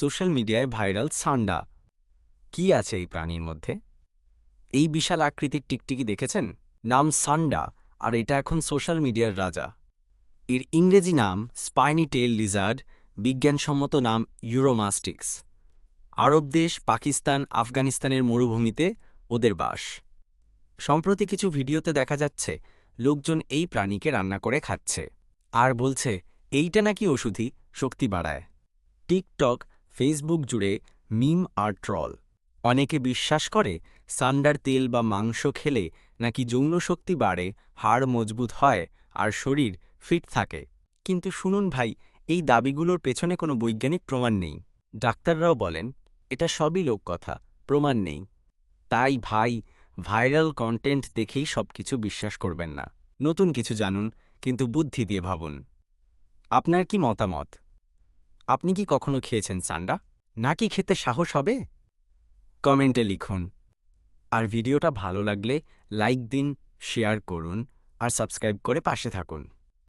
Social মিডিয়ায় viral সান্ডা। কি আছে এই প্রাণীর মধ্যে? এই বিশাল আকৃতির টিকটিকি দেখেছেন? নাম সান্ডা, আর এটা এখন সোশ্যাল মিডিয়ার রাজা। এর ইংরেজি নাম স্পাইনি টেল লিজার্ড, বিজ্ঞানসম্মত নাম ইউরোমাস্টিক্স। আরব দেশ, পাকিস্তান, আফগানিস্তানের মরুভূমিতে ওদের বাস। সম্প্রতি কিছু ভিডিওতে দেখা যাচ্ছে, লোকজন এই প্রাণীকে রান্না করে খাচ্ছে। আর বলছে, এইটা নাকি ওষুধি শক্তি বাড়ায়। টিকটক ফেসবুক জুড়ে মিম আর ট্রল। অনেকে বিশ্বাস করে সান্ডার তেল বা মাংস খেলে নাকি যৌন শক্তি বাড়ে, হাড় মজবুত হয় আর শরীর ফিট থাকে। কিন্তু শুনুন ভাই, এই দাবিগুলোর পেছনে কোনো বৈজ্ঞানিক প্রমাণ নেই। ডাক্তাররাও বলেন, এটা সবই লোককথা, প্রমাণ নেই। তাই ভাই, ভাইরাল কন্টেন্ট দেখেই সবকিছু বিশ্বাস করবেন না। নতুন কিছু জানুন, কিন্তু বুদ্ধি দিয়ে ভাবুন। আপনার কি মতামত? আপনি কি কখনো খেয়েছেন চান্ডা নাকি খেতে সাহস হবে? কমেন্টে লিখুন। আর ভিডিওটা ভালো লাগলে লাইক দিন, শেয়ার করুন, আর সাবস্ক্রাইব করে পাশে থাকুন।